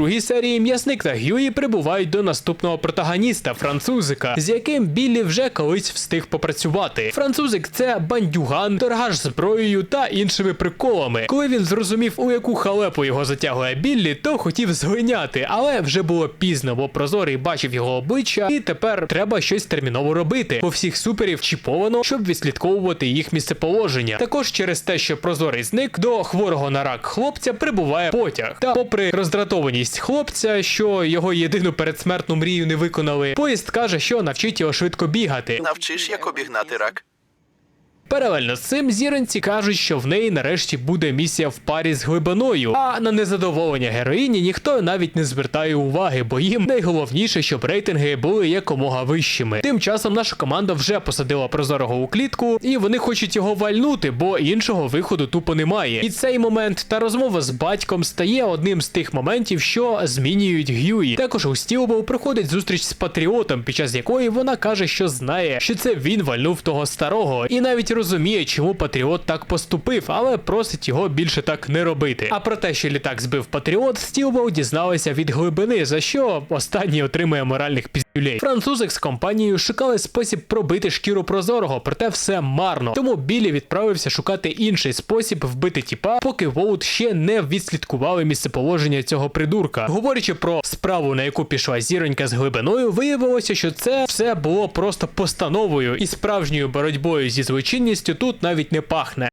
другій серії м'ясник та Гюї прибувають до наступного протагоніста французика, з яким Біллі вже колись встиг попрацювати. Французик це бандюган, торгаш зброєю та іншими приколами. Коли він зрозумів, у яку халепу його затягує Біллі, то хотів зглиняти, але вже було пізно, бо прозорий бачив його обличчя, і тепер треба щось терміново робити. Бо всіх суперів чіповано, щоб відслідковувати їх місцеположення. Також через те, що прозорий зник до хворого на рак хлопця прибуває потяг. Та попри роздратованість хлопця, що його єдину передсмертну мрію не виконали, поїзд каже, що навчить його швидко бігати. Навчиш, як обігнати рак. Паралельно з цим зіронці кажуть, що в неї нарешті буде місія в парі з глибиною. А на незадоволення героїні ніхто навіть не звертає уваги, бо їм найголовніше, щоб рейтинги були якомога вищими. Тим часом наша команда вже посадила прозорого у клітку, і вони хочуть його вальнути, бо іншого виходу тупо немає. І цей момент та розмова з батьком стає одним з тих моментів, що змінюють Гюї. Також у Стілбол проходить зустріч з патріотом, під час якої вона каже, що знає, що це він вальнув того старого, і навіть розуміє, чому Патріот так поступив, але просить його більше так не робити. А про те, що літак збив Патріот, Стілбоу дізналися від глибини, за що останній отримує моральних піздюлей. Французик з компанією шукали спосіб пробити шкіру прозорого, проте все марно. Тому Білі відправився шукати інший спосіб вбити тіпа, поки Воут ще не відслідкували місцеположення цього придурка. Говорячи про справу, на яку пішла зіронька з глибиною, виявилося, що це все було просто постановою і справжньою боротьбою зі злочинністю тут навіть не пахне.